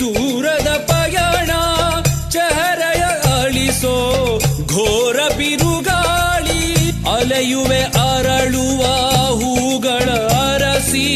ದೂರದ ಪಯಣ ಚಹರೆಯ ಅಳಿಸೋ ಘೋರ ಬಿರುಗಾಳಿ ಅಲೆಯುವೆ ಅರಳುವ ಹೂಗಳ ಅರಸಿ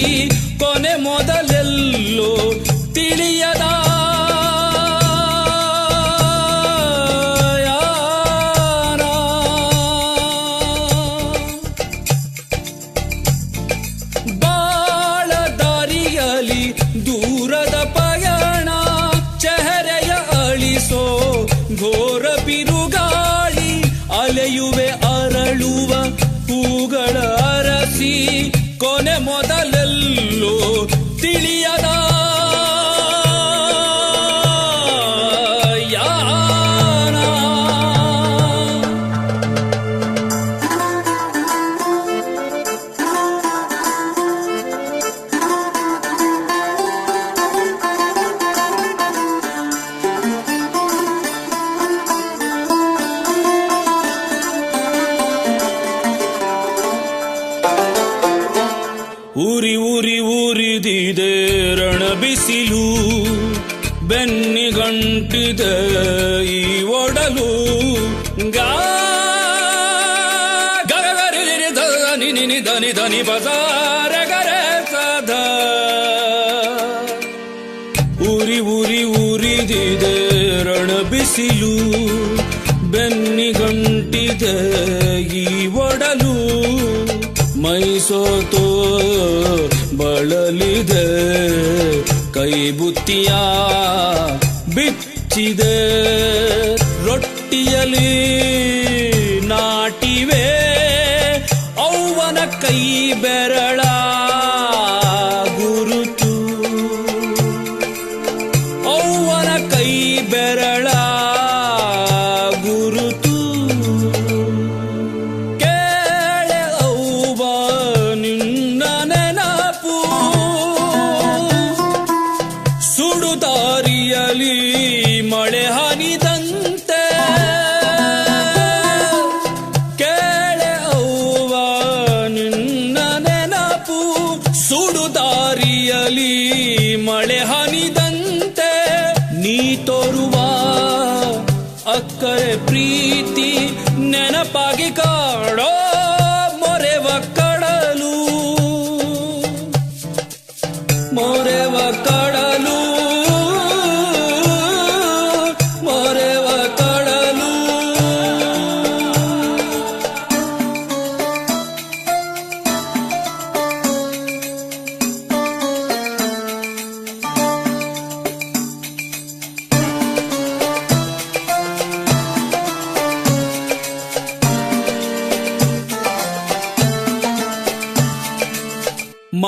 ಉರಿ ಉರಿ ಉರಿದಿದೆ ರಣ ಬಿಸಿಲು ಬೆನ್ನಿಗಂಟಿದೆ ಈ ಒಡಲು. ಗಾ ಧನಿ ನಿನಿ ಧನಿ ಧನಿ ಬಸಾರ ಗರ ಸದ ಉರಿ ಉರಿ ಉರಿದಿದೆ ರಣ ಬಿಸಿಲು ಬೆನ್ನಿಗಂಟಿದೆ ಈ ಒಡಲು. ಮೈಸೋತೋ ಬಳಲಿದೆ ಕೈ ಬುತ್ತಿಯ ಬಿಚ್ಚಿದೆ. ರೊಟ್ಟಿಯಲಿ ನಾಟಿವೆ ಅವ್ವನ ಕೈ ಬೆರಳ ಗುರುತು. ಅವ್ವನ ಕೈ ಬೆರಳ ಮಳೆ ಹನಿದಂತೆ ಕೇಳೆ ಅವ್ವ ನಿನ್ನ ನೆನಪು ಸುಡುದಾರಿಯಲಿ ಮಳೆ ಹನಿದಂತೆ ನೀ ತೋರುವ ಅಕ್ಕರೆ ಪ್ರೀತಿ ನೆನಪಾಗಿ ಕಾಡೋ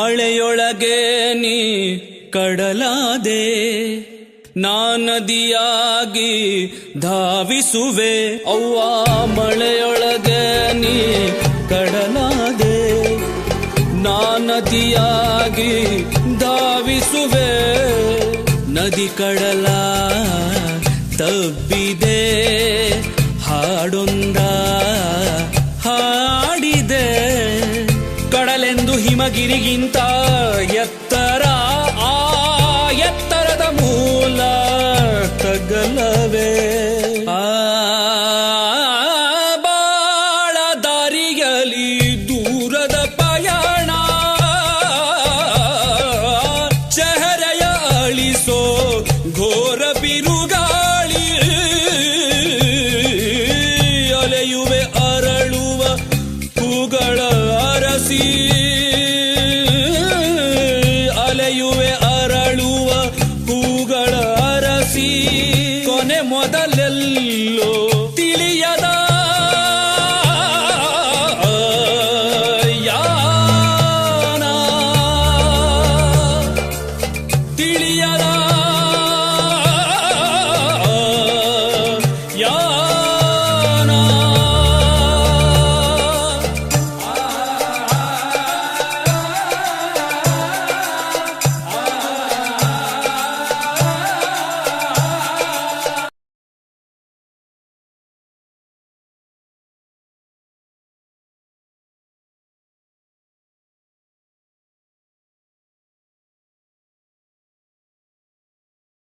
ಮಳೆಯೊಳಗೆ ನೀ ಕಡಲಾದೆ ನಾನದಿಯಾಗಿ ಧಾವಿಸುವೆ. ಅವ್ವ, ಮಳೆಯೊಳಗೆ ನೀ ಕಡಲಾದೆ ನಾನದಿಯಾಗಿ ಧಾವಿಸುವೆ. ನದಿ ಕಡಲ ತಬ್ಬಿದೆ, ಹಾಡೊಂದ ಹಿಮಗಿರಿಗಿಂತ ಎತ್ತರ, ಆ ಎತ್ತರದ ಮೂಲ ತಗಲವೇ. ಆ ಬಾಳ ದಾರಿಯಲಿ ದೂರದ ಪಯಣ, ಚಹರೆಯ ಅಳಿಸೋ ಘೋರ ಬಿರುಗಾಳಿ, ಅಲೆಯುವೆ ಅರಳುವ ತುಗಳ ಅರಸಿ. ಇಲ್ಲೋ ತಿಳಿಯದ ಯಾನ ತಿಳಿಯದ